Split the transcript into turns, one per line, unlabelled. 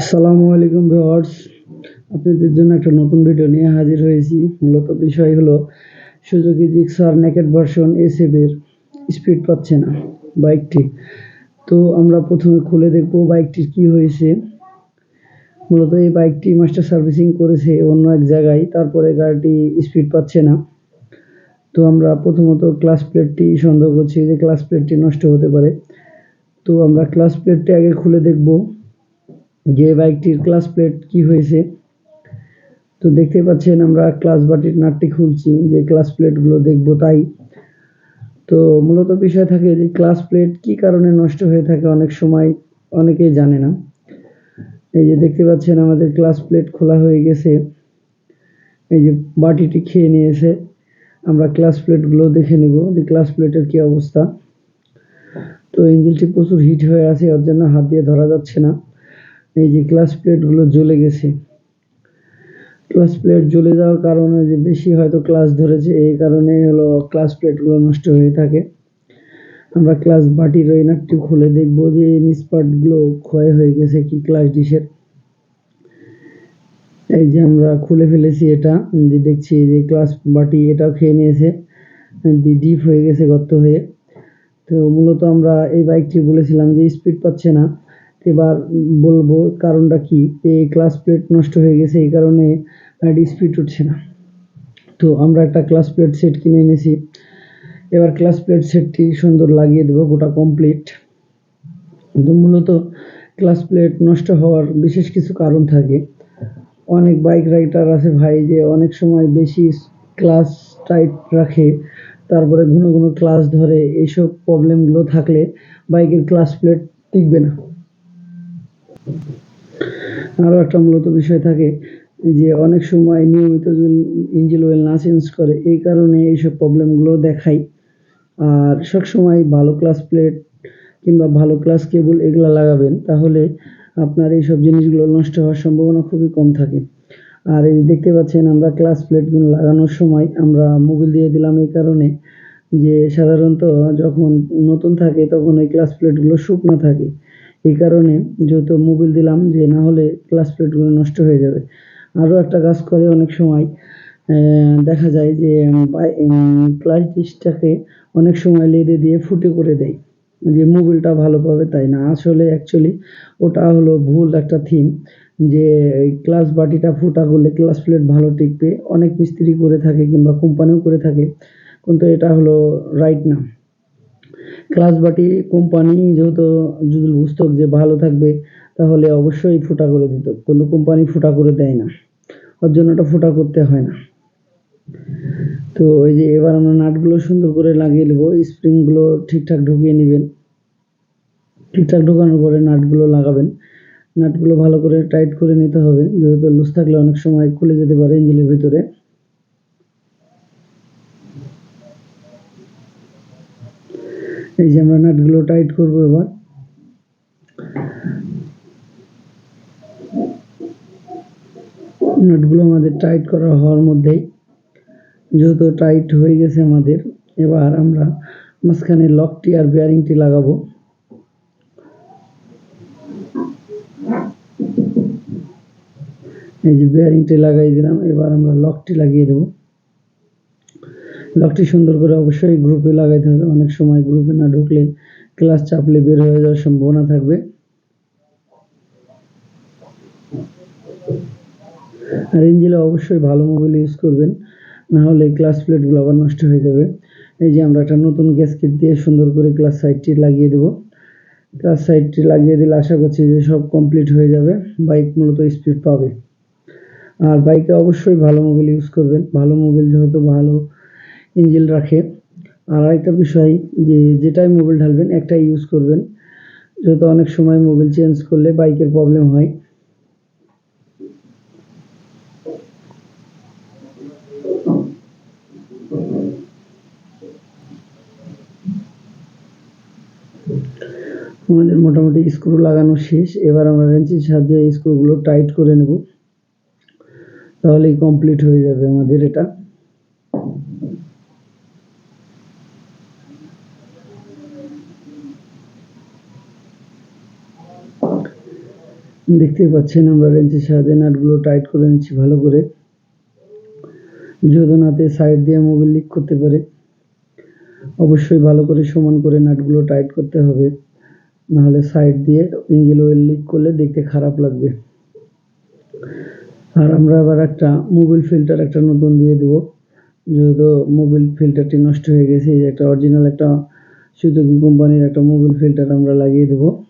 আসসালামু আলাইকুম ভিউয়ার্স। আপনাদের জন্য একটা নতুন ভিডিও নিয়ে হাজির হয়েছি। মূলত বিষয় হলো, Suzuki Gixxer naked version SF এর স্পিড পাচ্ছে না বাইকটি। তো আমরা প্রথমে খুলে দেখব বাইকটির কি হয়েছে। মূলত এই বাইকটি মাস্টার সার্ভিসিং করেছে অন্য এক জায়গায়, তারপরে গাড়িটি স্পিড পাচ্ছে না। তো আমরা প্রথমত ক্লাস প্লেটটি সন্দেহ করছি যে ক্লাস প্লেটটি নষ্ট হতে পারে। তো আমরা ক্লাস প্লেটটি আগে খুলে দেখব। যে বাইকটির ক্লাস প্লেট কি হয়েছে, তো দেখতে পাচ্ছেন আমরা ক্লাস বাটির নাটটি খুলছি, যে ক্লাস প্লেটগুলো দেখব তাই। তো মূলত বিষয় থাকে যে ক্লাস প্লেট কি কারণে নষ্ট হয়ে থাকে অনেক সময়, অনেকেই জানে না। এই যে দেখতে পাচ্ছেন আমাদের ক্লাস প্লেট খোলা হয়ে গেছে। এই যে বাটিটি খেয়ে নিয়েছে। আমরা ক্লাস প্লেটগুলো দেখে নেব যে ক্লাস প্লেটের কি অবস্থা। তো ইঞ্জিনটি প্রচুর হিট হয়ে আছে, ওর জন্য হাত দিয়ে ধরা যাচ্ছে না। এই যে ক্লাস প্লেটগুলো জ্বলে গেছে। ক্লাস প্লেট জ্বলে যাওয়ার কারণে যে বেশি হয়তো ক্লাস ধরেছে, এই কারণে হলো ক্লাস প্লেটগুলো নষ্ট হয়ে থাকে। আমরা ক্লাস বাটির ওই নাটটি খুলে দেখব যে নিচ পার্টগুলো ক্ষয় হয়ে গেছে কি ক্লাস ডিশের এই যে আমরা খুলে ফেলেছি এটা যে দেখছি যে ক্লাস বাটি এটাও খেয়ে নিয়েছে ডিপ হয়ে গেছে গর্ত হয়ে। তো মূলত আমরা এই বাইকটি বলেছিলাম যে স্পিড পাচ্ছে না। এবার বলব কারণটা কি? এই ক্লাস প্লেট নষ্ট হয়ে গেছে, এই কারণে গাড়ি স্পিড উঠছে না। তো আমরা একটা ক্লাস প্লেট সেট কিনে এনেছি। এবার ক্লাস প্লেট সেটটি সুন্দর লাগিয়ে দেবো, গোটা কমপ্লিট তো মূলত ক্লাস প্লেট নষ্ট হওয়ার বিশেষ কিছু কারণ থাকে। অনেক বাইক রাইডার আছে ভাই যে অনেক সময় বেশি ক্লাস টাইট রাখে, তারপরে ঘন ঘন ক্লাস ধরে, এইসব প্রবলেমগুলো থাকলে বাইকের ক্লাস প্লেট টিকবে না। আরও একটা মূলত বিষয় থাকে যে অনেক সময় নিয়মিত ইঞ্জিন অয়েল না চেঞ্জ করে, এই কারণে এইসব প্রবলেমগুলো দেখায় আর সবসময় ভালো ক্লাস প্লেট কিংবা ভালো ক্লাস কেবল এগুলো লাগাবেন, তাহলে আপনার এইসব জিনিসগুলো নষ্ট হওয়ার সম্ভাবনা খুবই কম থাকে। আর এই দেখতে পাচ্ছেন আমরা ক্লাস প্লেটগুলো লাগানোর সময় আমরা মোবিল দিয়ে দিলাম এই কারণে যে সাধারণত যখন নতুন থাকে তখন এই ক্লাস প্লেটগুলো শুকনো থাকে। এই কারণে যেহেতু মোবিল দিলাম, যে না হলে ক্লাস প্লেটগুলো নষ্ট হয়ে যাবে। আরও একটা কাজ করে অনেক সময় দেখা যায় যে ক্লাস ডিসটাকে অনেক সময় লেদে দিয়ে ফুটে করে দেয়। যে মোবিলটা ভালো পাবে তাই না। আসলে অ্যাকচুয়ালি ওটা হলো ভুল একটা থিম যে ক্লাস বাটিটা ফুটা করলে ক্লাস প্লেট ভালো টিকবে। অনেক মিস্ত্রি করে থাকে কিংবা কোম্পানিও করে থাকে, কিন্তু এটা হলো রাইট না। ক্লাস বাটি কোম্পানি যেহেতু যদি বুঝতো যে ভালো থাকবে, তাহলে অবশ্যই ফুটা করে দিত। কিন্তু কোম্পানি ফুটা করে দেয় না। ওর জন্য ওটা ফুটা করতে হয় না। তো ওই যে এবার আমরা নাটগুলো সুন্দর করে লাগিয়ে নেব। স্প্রিংগুলো ঠিকঠাক ঢুকিয়ে নেবেন। ঠিকঠাক ঢোকানোর পরে নাটগুলো লাগাবেন। নাটগুলো ভালো করে টাইট করে নিতে হবে। যেহেতু লুজ থাকলে অনেক সময় খুলে যেতে পারে ইঞ্জিনের ভিতরে। এই যে আমরা নাটগুলো টাইট করব এবার। নাটগুলো আমাদের টাইট করা হওয়ার মধ্যেই যেহেতু টাইট হয়ে গেছে আমাদের, এবার আমরা মাঝখানে লকটি আর বেয়ারিংটি লাগাবো। এই যে বেয়ারিংটি লাগাই দিলাম, এবার আমরা লকটি লাগিয়ে দেব। লকটি সুন্দর করে অবশ্যই গ্রুপে লাগাইতে হবে। অনেক সময় গ্রুপে না ঢুকলে ক্লাস চাপলে বের হয়ে যাওয়ার সম্ভাবনা থাকবে। আর ইঞ্জিলে অবশ্যই ভালো মোবাইল ইউজ করবেন, না হলে ক্লাস প্লেটগুলো আবার নষ্ট হয়ে যাবে। এই যে আমরা একটা নতুন গ্যাসকেট দিয়ে সুন্দর করে ক্লাস সাইডটি লাগিয়ে দেব। ক্লাস সাইডটি লাগিয়ে দিলে আশা করছি যে সব কমপ্লিট হয়ে যাবে বাইক মূলত স্পিড পাবে। আর বাইকে অবশ্যই ভালো মোবিল ইউজ করবেন। ভালো মোবিল যেহেতু ভালো ইঞ্জিন রাখে। আর আরেকটা বিষয় যে, যেটাই মোবিল ঢালবেন, একটাই ইউজ করবেন। যেহেতু অনেক সময় মোবিল চেঞ্জ করলে বাইকের প্রবলেম হয়। আমাদের মোটামুটি স্ক্রু লাগানো শেষ। এবার আমরা রেঞ্চের সাহায্যে স্ক্রুগুলো টাইট করে নেব। তাহলেই কমপ্লিট হয়ে যাবে আমাদের এটা। দেখতেই পাচ্ছেন আমরা রেঞ্চের সাহায্যে নাটগুলো টাইট করে নিচ্ছি ভালো করে। যেহেতু নাতে সাইড দিয়ে মোবিল লিক করতে পারে। অবশ্যই ভালো করে সমান করে নাটগুলো টাইট করতে হবে। নাহলে সাইড দিয়ে ইঞ্জিন ওয়েল লিক করলে দেখতে খারাপ লাগবে। আর আমরা আবার একটা মোবিল ফিল্টার একটা নতুন দিয়ে দেব। যেহেতু মোবিল ফিল্টারটি নষ্ট হয়ে গেছে, এই যে একটা অরিজিনাল একটা সুজুকি কোম্পানির একটা মোবিল ফিল্টার আমরা লাগিয়ে দেবো।